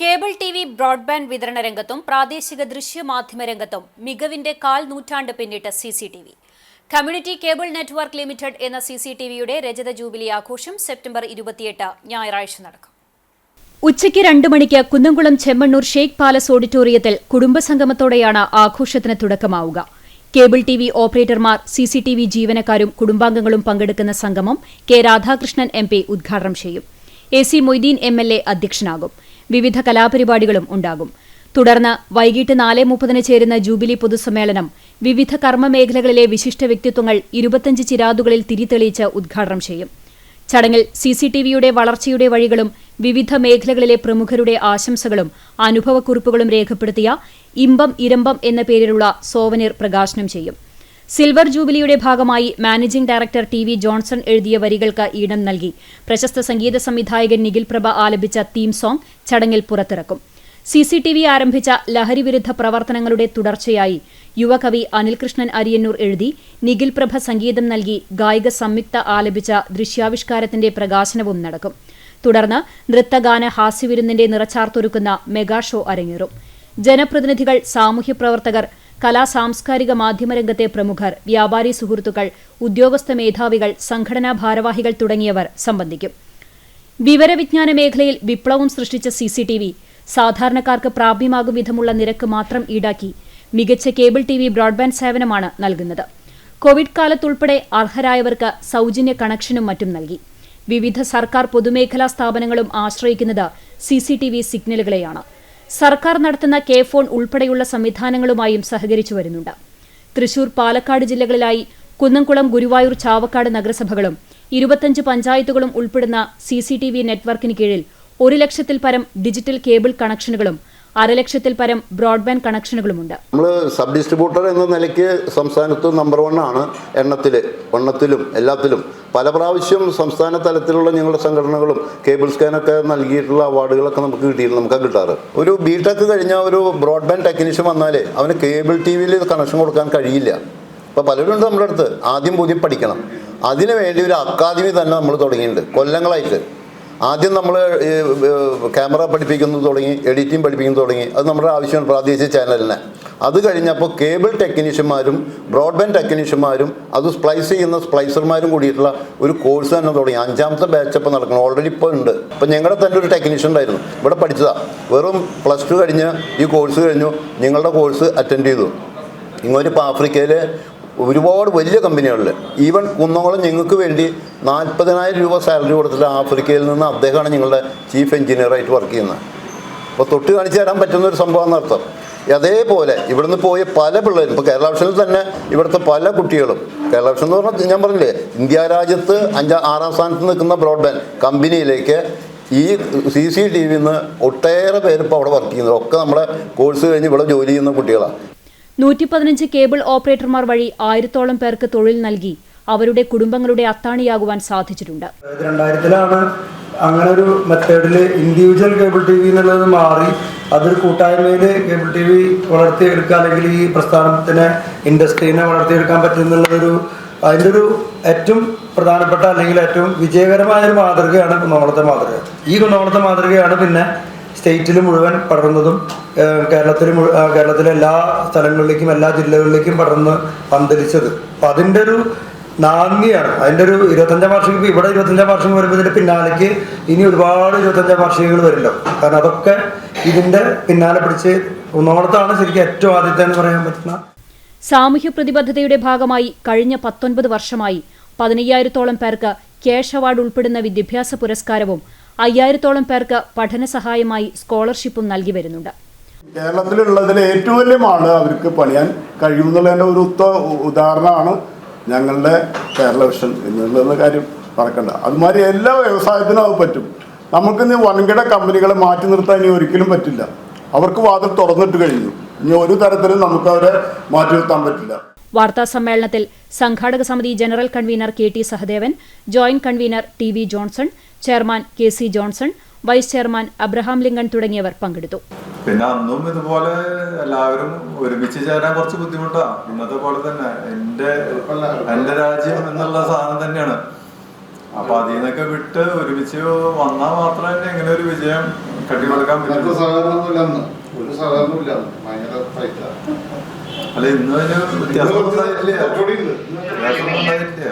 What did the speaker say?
Cable T V broadband വിതരണ രംഗത്തും പ്രാദേശിക ദൃശ്യമാധ്യമ രംഗത്തും മികവിന്റെ കാൽ നൂറ്റാണ്ട് പിന്നിട്ട C C T V. Community cable network limited എന്ന സി സി ടി വിയുടെ രജത ജൂബിലി ആഘോഷം സെപ്റ്റംബർ ഇരുപത്തിയെട്ട് ഞായറാഴ്ച നടക്കും. ഉച്ചയ്ക്ക് രണ്ട് മണിക്ക് കുന്നംകുളം ചെമ്മണ്ണൂർ ഷെയ്ഖ് പാലസ് ഓഡിറ്റോറിയത്തിൽ കുടുംബസംഗമത്തോടെയാണ് ആഘോഷത്തിന് തുടക്കമാവുക. കേബിൾ ടി വി ഓപ്പറേറ്റർമാർ സി സി ടി വി ജീവനക്കാരും കുടുംബാംഗങ്ങളും പങ്കെടുക്കുന്ന സംഗമം കെ രാധാകൃഷ്ണൻ എം പി ഉദ്ഘാടനം ചെയ്യും. A C Moideen M L A അധ്യക്ഷനാകും. വിവിധ കലാപരിപാടികളും ഉണ്ടാകും. തുടർന്ന് വൈകിട്ട് നാല് മുപ്പതിന് ചേരുന്ന ജൂബിലി പൊതുസമ്മേളനം വിവിധ കർമ്മമേഖലകളിലെ വിശിഷ്ട വ്യക്തിത്വങ്ങൾ ഇരുപത്തഞ്ച് ചിരാതുകളിൽ തിരിതെളിയിച്ച് ഉദ്ഘാടനം ചെയ്യും. ചടങ്ങിൽ സി സി ടി വിയുടെ വളർച്ചയുടെ വഴികളും വിവിധ മേഖലകളിലെ പ്രമുഖരുടെ ആശംസകളും അനുഭവക്കുറിപ്പുകളും രേഖപ്പെടുത്തിയ ഇമ്പം ഇരമ്പം എന്ന പേരിലുള്ള സോവനീർ പ്രകാശനം ചെയ്യും. സിൽവർ ജൂബിലിയുടെ ഭാഗമായി managing director T V Johnson എഴുതിയ വരികൾക്ക് ഈണം നൽകി. പ്രശസ്ത സംഗീത സംവിധായകൻ നിഖിൽ പ്രഭ ആലപിച്ച തീം സോങ് ചടങ്ങിൽ പുറത്തിറക്കും. സിസിടിവി സി ടി വി ആരംഭിച്ച ലഹരിവിരുദ്ധ പ്രവർത്തനങ്ങളുടെ തുടർച്ചയായി യുവകവി അനിൽകൃഷ്ണൻ അരിയന്നൂർ എഴുതി നിഖിൽ പ്രഭ സംഗീതം നൽകി ഗായിക സംയുക്ത ആലപിച്ച ദൃശ്യാവിഷ്കാരത്തിന്റെ പ്രകാശനവും നടക്കും. തുടർന്ന് നൃത്തഗാന ഹാസ്യവിരുന്നിന്റെ നിറച്ചാർത്തൊരുക്കുന്ന മെഗാ ഷോ അരങ്ങേറും. ജനപ്രതിനിധികൾ സാമൂഹ്യ സാമൂഹ്യപ്രവർത്തകർ കലാ സാംസ്കാരിക മാധ്യമരംഗത്തെ പ്രമുഖർ വ്യാപാരി സുഹൃത്തുക്കൾ ഉദ്യോഗസ്ഥ മേധാവികൾ സംഘടനാ ഭാരവാഹികൾ തുടങ്ങിയവർ സംബന്ധിക്കും. വിവരവിജ്ഞാന മേഖലയിൽ വിപ്ലവം സൃഷ്ടിച്ച സിസിടിവി സാധാരണക്കാർക്ക് പ്രാപ്യമാകും വിധമുള്ള നിരക്ക് മാത്രം ഈടാക്കി മികച്ച കേബിൾ ടി വി ബ്രോഡ്ബാൻഡ് സേവനമാണ് നൽകുന്നത്. കോവിഡ് കാലത്തുൾപ്പെടെ അർഹരായവർക്ക് സൌജന്യ കണക്ഷനും മറ്റും നൽകി. വിവിധ സർക്കാർ പൊതുമേഖലാ സ്ഥാപനങ്ങളും ആശ്രയിക്കുന്നത് സിസിടിവി സിഗ്നലുകളെയാണ്. സർക്കാർ നടത്തുന്ന കെ ഫോൺ ഉൾപ്പെടെയുള്ള സംവിധാനങ്ങളുമായും സഹകരിച്ചു വരുന്നുണ്ട്. തൃശൂർ പാലക്കാട് ജില്ലകളിലായി കുന്നംകുളം ഗുരുവായൂർ ചാവക്കാട് നഗരസഭകളും ഇരുപത്തഞ്ച് പഞ്ചായത്തുകളും ഉൾപ്പെടുന്ന സി സി ടി വി നെറ്റ്വർക്കിന് കീഴിൽ ഒരു ലക്ഷത്തിൽ പരം ഡിജിറ്റൽ കേബിൾ കണക്ഷനുകളും അരലക്ഷത്തിൽ പരം ബ്രോഡ്ബാൻഡ് കണക്ഷനുകളുമുണ്ട്. നമ്മൾ സബ് ഡിസ്ട്രിബ്യൂട്ടർ എന്ന നിലയ്ക്ക് സംസ്ഥാനത്ത് നമ്പർ വൺ ആണ് എണ്ണത്തിൽ എണ്ണത്തിലും എല്ലാത്തിലും. പല പ്രാവശ്യം സംസ്ഥാന തലത്തിലുള്ള ഞങ്ങളുടെ സംഘടനകളും കേബിൾ സ്കാനൊക്കെ നൽകിയിട്ടുള്ള അവാർഡുകളൊക്കെ നമുക്ക് കിട്ടിയിട്ടുണ്ട് നമുക്ക് കിട്ടാറ്. ഒരു ബി ടെക് കഴിഞ്ഞ ഒരു ബ്രോഡ്ബാൻഡ് ടെക്നീഷ്യൻ വന്നാലേ അവന് കേബിൾ ടി വിയിൽ കണക്ഷൻ കൊടുക്കാൻ കഴിയില്ല. അപ്പോൾ പലരും ഉണ്ട് നമ്മുടെ അടുത്ത് ആദ്യം പുതിയ പഠിക്കണം. അതിനു വേണ്ടി ഒരു അക്കാദമി തന്നെ നമ്മൾ തുടങ്ങിയിട്ടുണ്ട് കൊല്ലങ്ങളായിട്ട്. ആദ്യം നമ്മൾ ക്യാമറ പഠിപ്പിക്കുന്നത് തുടങ്ങി എഡിറ്റിംഗ് പഠിപ്പിക്കുന്നത് തുടങ്ങി. അത് നമ്മുടെ ആവശ്യമാണ് പ്രാദേശിക ചാനലിന്. അത് കഴിഞ്ഞപ്പോൾ കേബിൾ ടെക്നീഷ്യന്മാരും ബ്രോഡ്ബാൻഡ് ടെക്നീഷ്യന്മാരും അത് സ്പ്ലൈസ് ചെയ്യുന്ന സ്പ്ലൈസർമാരും കൂടിയിട്ടുള്ള ഒരു കോഴ്സ് തന്നെ തുടങ്ങി. അഞ്ചാമത്തെ ബാച്ച് ഇപ്പോൾ നടക്കണം ഓൾറെഡി ഇപ്പോൾ ഉണ്ട്. ഇപ്പം ഞങ്ങളുടെ തന്നെ ഒരു ടെക്നീഷ്യൻ ഉണ്ടായിരുന്നു. ഇവിടെ പഠിച്ചതാണ് വെറും പ്ലസ് ടു കഴിഞ്ഞ് ഈ കോഴ്സ് കഴിഞ്ഞു. നിങ്ങളുടെ കോഴ്സ് അറ്റൻഡ് ചെയ്തു. ഇങ്ങോട്ട് ഇപ്പോൾ ആഫ്രിക്കയിൽ ഒരുപാട് വലിയ കമ്പനികളിൽ ഈവൻ കുന്നംകുളം ഞങ്ങൾക്ക് വേണ്ടി നാൽപ്പതിനായിരം രൂപ സാലറി കൊടുത്തിട്ട് ആഫ്രിക്കയിൽ നിന്ന് അദ്ദേഹമാണ് ഞങ്ങളുടെ ചീഫ് എഞ്ചിനീയറായിട്ട് വർക്ക് ചെയ്യുന്നത്. അപ്പോൾ തൊട്ട് കാണിച്ചു തരാൻ പറ്റുന്ന ഒരു സംഭവം എന്നർത്ഥം അതേപോലെ ഇവിടുന്ന് പോയ പല പിള്ളേരും ഇപ്പോൾ കേരള വിഷനിൽ തന്നെ ഇവിടുത്തെ പല കുട്ടികളും കേരള വിഷൻ എന്ന് പറഞ്ഞാൽ ഞാൻ പറഞ്ഞില്ലേ ഇന്ത്യ രാജ്യത്ത് അഞ്ചാം ആറാം സ്ഥാനത്ത് നിൽക്കുന്ന ബ്രോഡ്ബാൻഡ് കമ്പനിയിലേക്ക് ഈ സി സി ടി വിന്ന് ഒട്ടേറെ പേര് ഇപ്പോൾ അവിടെ വർക്ക് ചെയ്യുന്നത്. ഒക്കെ നമ്മുടെ കോഴ്സ് കഴിഞ്ഞ് ഇവിടെ ജോലി ചെയ്യുന്ന കുട്ടികളാണ് നൂറ്റി പതിനഞ്ച് കേബിൾ ഓപ്പറേറ്റർമാർ വഴി ആയിരത്തോളം പേർക്ക് തൊഴിൽ നൽകി അവരുടെ കുടുംബങ്ങളുടെ അത്താണിയാകുവാൻ സാധിച്ചിട്ടുണ്ട്. രണ്ടായിരത്തിലാണ് അങ്ങനെ ഒരു മെത്തേഡിൽ ഇൻഡിവിജ്വൽ കേബിൾ ടി വി എന്നുള്ളത് മാറി അതൊരു കൂട്ടായ്മയിൽ കേബിൾ ടി വി വളർത്തിയെടുക്കുക അല്ലെങ്കിൽ ഈ പ്രസ്ഥാനത്തിനെ ഇൻഡസ്ട്രീനെ വളർത്തിയെടുക്കാൻ പറ്റുന്നുള്ളൊരു അതിന്റെ ഒരു ഏറ്റവും പ്രധാനപ്പെട്ട അല്ലെങ്കിൽ ഏറ്റവും വിജയകരമായ ഒരു മാതൃകയാണ് കുന്നോളത്തെ മാതൃക. ഈ കുന്നോളത്തെ മാതൃകയാണ് പിന്നെ സ്റ്റേറ്റിൽ മുഴുവൻ പടർന്നതും കേരളത്തിൽ കേരളത്തിലെ എല്ലാ സ്ഥലങ്ങളിലേക്കും എല്ലാ ജില്ലകളിലേക്കും പടർന്ന് പന്തലിച്ചത്. അപ്പം അതിന്റെ ഒരു നാന്ദിയാണ് അതിന്റെ ഒരു ഇരുപത്തഞ്ചാം വാർഷികം ഇപ്പൊ ഇവിടെ ഇരുപത്തഞ്ചാം വാർഷികം വരുമ്പോൾ പിന്നാലേക്ക് ഇനി ഒരുപാട് ഇരുപത്തഞ്ചാം വാർഷികങ്ങൾ വരുമല്ലോ കാരണം അതൊക്കെ ഇതിന്റെ പിന്നാലെ പിടിച്ച് ഒന്നോളത്താണ് ശരിക്കും ഏറ്റവും ആദ്യത്തെ എന്ന് പറയാൻ പറ്റുന്ന. സാമൂഹ്യ പ്രതിബദ്ധതയുടെ ഭാഗമായി കഴിഞ്ഞ പത്തൊൻപത് വർഷമായി പതിനയ്യായിരത്തോളം പേർക്ക് കേഷ് അവാർഡ് ഉൾപ്പെടുന്ന വിദ്യാഭ്യാസ പുരസ്കാരവും അയ്യായിരത്തോളം പേർക്ക് പഠന സഹായമായി സ്കോളർഷിപ്പും നൽകി വരുന്നുണ്ട്. കേരളത്തിലുള്ളതിൽ ഏറ്റവും വലിയ മാണ് അവർക്ക് പണിയാൻ കഴിയുമെന്നുള്ളതിന്റെ ഒരു ഉത്ത ഉദാഹരണമാണ് ഞങ്ങളുടെ കേരള വിഷൻ എന്നുള്ള കാര്യം പറക്കണ്ട. അതുമാതിരി എല്ലാ വ്യവസായത്തിനും അത് പറ്റും. നമുക്ക് ഇനി വൻകിട കമ്പനികളെ മാറ്റി നിർത്താൻ ഇനി ഒരിക്കലും പറ്റില്ല. അവർക്ക് വാതിൽ തുറന്നിട്ട് കഴിഞ്ഞു. ഇനി ഒരു തരത്തിലും നമുക്ക് അവരെ മാറ്റി നിർത്താൻ പറ്റില്ല. വാർത്താ സമ്മേളനത്തിൽ സംഘാടക സമിതി general convener K T Sahadevan joint convener T V Johnson chairman K C Johnson vice chairman Abraham Lincoln തുടങ്ങിയവർ പങ്കെടുത്തു. പിന്നെ അന്നും ഇതുപോലെ എല്ലാവരും ഒരുമിച്ച് ചേരാൻ കുറച്ച് ബുദ്ധിമുട്ടാണ്. ഇന്നത്തെ പോലെ തന്നെ എന്റെ എന്റെ രാജ്യം എന്നുള്ള സാധനം തന്നെയാണ്. അപ്പൊ അതിൽ നിന്നൊക്കെ വിട്ട് ഒരുമിച്ച് വന്നാൽ മാത്രമേ ഇങ്ങനെ ഒരു വിജയം കട്ടിമടക്കാൻ മറ്റു പറ്റും സഹകരണമൊന്നുമില്ല ഒരു സഹകരണമില്ല ഭയങ്കര ഫൈറ്റാ അല്ല ഇന്ന് തന്നെ വ്യത്യാസം ഉണ്ടായിട്ടില്ല ഉണ്ട്. വ്യത്യാസം ഉണ്ടായിട്ടില്ല